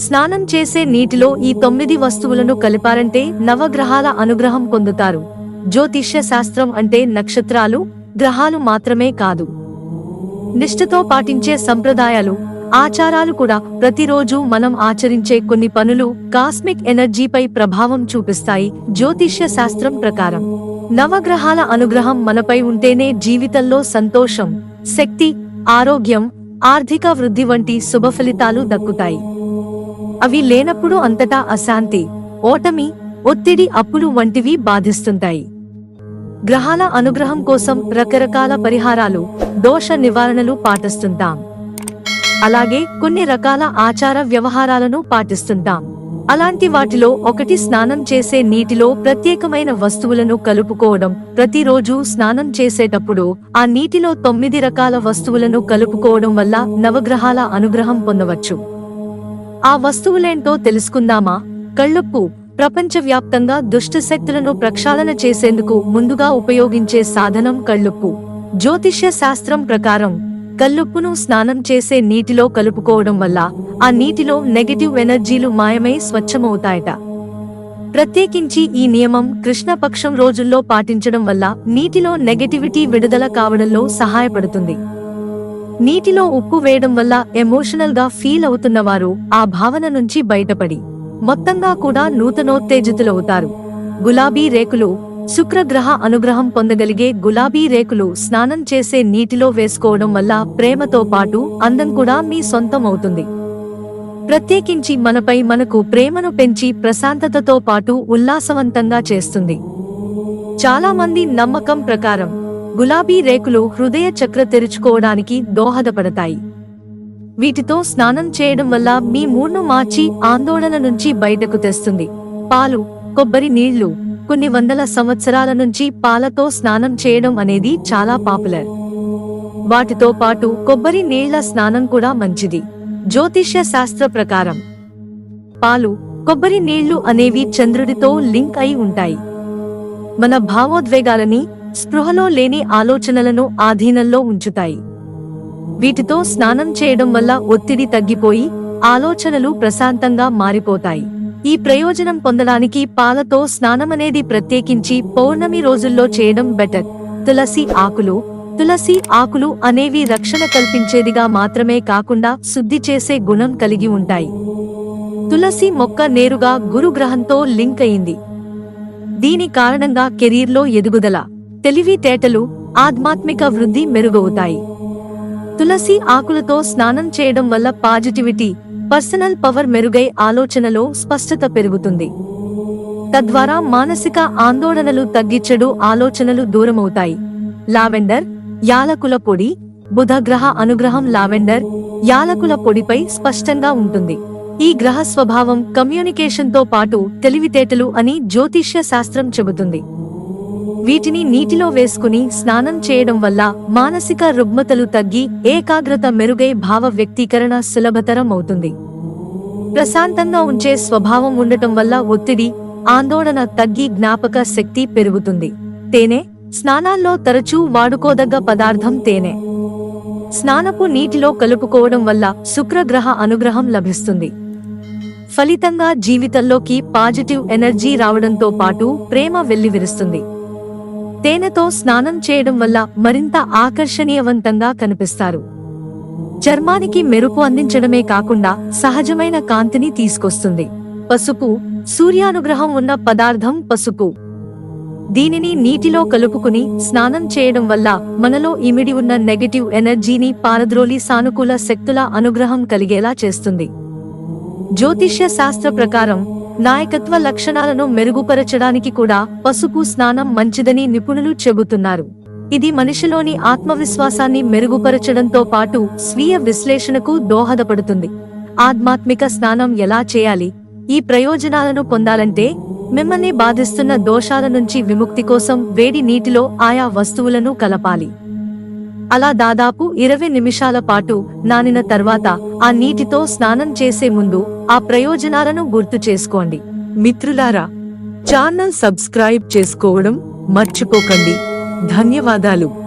స్నానం చేసే నీటిలో ఈ తొమ్మిది వస్తువులను కలిపారంటే నవగ్రహాల అనుగ్రహం పొందుతారు. జ్యోతిష్య శాస్త్రం అంటే నక్షత్రాలు గ్రహాలు మాత్రమే కాదు. నిష్ఠతో పాటించే సంప్రదాయాలు ఆచారాలు కూడా ప్రతిరోజు మనం ఆచరించే కొన్ని పనులు కాస్మిక్ ఎనర్జీపై ప్రభావం చూపిస్తాయి జ్యోతిష్య శాస్త్రం ప్రకారం. నవగ్రహాల అనుగ్రహం మనపై ఉంటేనే జీవితంలో సంతోషం శక్తి ఆరోగ్యం ఆర్థిక వృద్ధి వంటి శుభ ఫలితాలు దక్కుతాయి. అవి లేనప్పుడు అంతటా అశాంతి ఓటమి ఒత్తిడి అప్పులు వంటివి బాధిస్తుంటాయి. గ్రహాల అనుగ్రహం కోసం రకరకాల పరిహారాలు దోష నివారణలు పాటిస్తుంటాం. అలాగే కొన్ని రకాల ఆచార వ్యవహారాలను పాటిస్తుంటాం. అలాంటి వాటిలో ఒకటి స్నానం చేసే నీటిలో ప్రత్యేకమైన వస్తువులను కలుపుకోవడం ప్రతిరోజు స్నానం చేసేటప్పుడు ఆ నీటిలో తొమ్మిది రకాల వస్తువులను కలుపుకోవడం వల్ల నవగ్రహాల అనుగ్రహం పొందవచ్చు. ఆ వస్తువులేంటో తెలుసుకుందామా? కళ్ళుప్పు. ప్రపంచవ్యాప్తంగా దుష్ట శక్తులను ప్రక్షాళన చేసేందుకు ముందుగా ఉపయోగించే సాధనం కళ్ళుప్పు. జ్యోతిష్య శాస్త్రం ప్రకారం కల్లుప్పును స్నానం చేసే నీటిలో కలుపుకోవడం వల్ల ఆ నీటిలో నెగటివ్ ఎనర్జీలు మాయమై స్వచ్ఛమవుతాయట. ప్రత్యేకించి ఈ నియమం కృష్ణపక్షం రోజుల్లో పాటించడం వల్ల నీటిలో నెగటివిటీ విడుదల కావడంలో సహాయపడుతుంది. నీటిలో ఉప్పు వేయడం వల్ల ఎమోషనల్గా ఫీల్ అవుతున్నవారు ఆ భావన నుంచి బయటపడి మొత్తంగా కూడా నూతనోత్తేజితులవుతారు. గులాబీ రేకులు శుక్రగ్రహ అనుగ్రహం పొందగలిగే గులాబీ రేకులు స్నానం చేసే నీటిలో వేసుకోవడం వల్ల ప్రేమతో పాటు అందం కూడా మీ సొంతం అవుతుంది. ప్రత్యేకించి మనపై మనకు ప్రేమను పెంచి ప్రశాంతతతో పాటు ఉల్లాసవంతంగా చేస్తుంది. చాలా మంది నమ్మకం ప్రకారం గులాబీ రేకులు హృదయ చక్ర తెరుచుకోవడానికి దోహదపడతాయి. వీటితో స్నానం చేయడం వల్ల మీ మూడ్ను మార్చి ఆందోళన నుంచి బయటకు తెస్తుంది. పాలు కొబ్బరి నీళ్ళు కొన్ని వందల సంవత్సరాల నుంచి పాలతో స్నానం చేయడం అనేది చాలా పాపులర్. వాటితో పాటు కొబ్బరి నీళ్ళ స్నానం కూడా మంచిది. జ్యోతిష్య శాస్త్ర ప్రకారం పాలు కొబ్బరి నీళ్ళు అనేవి చంద్రుడితో లింక్ అయి ఉంటాయి. మన భావోద్వేగాలని స్పృహలో లేని ఆలోచనలను ఆధీనంలో ఉంచుతాయి. వీటితో స్నానం చేయడం వల్ల ఒత్తిడి తగ్గిపోయి ఆలోచనలు ప్రశాంతంగా మారిపోతాయి. ఈ ప్రయోజనం పొందడానికి పాలతో స్నానమనేది ప్రత్యేకించి పౌర్ణమి రోజుల్లో చేయడం బెటర్. తులసి ఆకులు తులసి ఆకులు అనేవి రక్షణ కల్పించేదిగా మాత్రమే కాకుండా శుద్ధి చేసే గుణం కలిగి ఉంటాయి. తులసి మొక్క నేరుగా గురుగ్రహంతో లింక్ అయింది. దీని కారణంగా కెరీర్లో ఎదుగుదల తెలివితేటలు ఆధ్యాత్మిక వృద్ధి మెరుగవుతాయి. తులసి ఆకులతో స్నానం చేయడం వల్ల పాజిటివిటీ పర్సనల్ పవర్ మెరుగై ఆలోచనలో స్పష్టత పెరుగుతుంది. తద్వారా మానసిక ఆందోళనలు తగ్గించడు ఆలోచనలు దూరమవుతాయి. లావెండర్ యాలకుల పొడి బుధగ్రహ అనుగ్రహం లావెండర్ యాలకుల పొడిపై స్పష్టంగా ఉంటుంది. ఈ గ్రహ స్వభావం కమ్యూనికేషన్తో పాటు తెలివితేటలు అని జ్యోతిష్య శాస్త్రం చెబుతుంది. వీటిని నీటిలో వేసుకుని స్నానం చేయడం వల్ల మానసిక రుగ్మతలు తగ్గి ఏకాగ్రత మెరుగై భావ వ్యక్తీకరణ సులభతరం అవుతుంది. ప్రశాంతంగా ఉంచే స్వభావం ఉండటం వల్ల ఒత్తిడి ఆందోళన తగ్గి జ్ఞాపక శక్తి పెరుగుతుంది. తేనె స్నానాల్లో తరచూ వాడుకోదగ్గ పదార్థం తేనె. స్నానపు నీటిలో కలుపుకోవడం వల్ల శుక్రగ్రహ అనుగ్రహం లభిస్తుంది. ఫలితంగా జీవితంలోకి పాజిటివ్ ఎనర్జీ రావడంతో పాటు ప్రేమ వెల్లివిరుస్తుంది. తేనెతో స్నానం చేయడం వల్ల మరింత ఆకర్షణీయవంతంగా కనిపిస్తారు. చర్మానికి మెరుపు అందించడమే కాకుండా సహజమైన కాంతిని తీసుకొస్తుంది. పసుపు సూర్యానుగ్రహం ఉన్న పదార్థం పసుపు. దీనిని నీటిలో కలుపుకుని స్నానం చేయడం వల్ల మనలో ఇమిడి ఉన్న నెగటివ్ ఎనర్జీని పారద్రోలి సానుకూల శక్తుల అనుగ్రహం కలిగేలా చేస్తుంది. జ్యోతిష్య శాస్త్ర ప్రకారం నాయకత్వ లక్షణాలను మెరుగుపరచడానికి కూడా పసుపు స్నానం మంచిదని నిపుణులు చెబుతున్నారు. ఇది మనిషిలోని ఆత్మవిశ్వాసాన్ని మెరుగుపరచడంతో పాటు స్వీయ విశ్లేషణకు దోహదపడుతుంది. ఆధ్యాత్మిక స్నానం ఎలా చేయాలి? ఈ ప్రయోజనాలను పొందాలంటే మిమ్మల్ని బాధిస్తున్న దోషాల నుంచి విముక్తి కోసం వేడి నీటిలో ఆయా వస్తువులను కలపాలి. అలా దాదాపు ఇరవై నిమిషాల పాటు నానిన తర్వాత ఆ నీటితో స్నానం చేసే ముందు ఆ ప్రయోజనాలను గుర్తు చేసుకోండి. మిత్రులారా ఛానల్ సబ్స్క్రైబ్ చేసుకోవడం మర్చిపోకండి. ధన్యవాదాలు.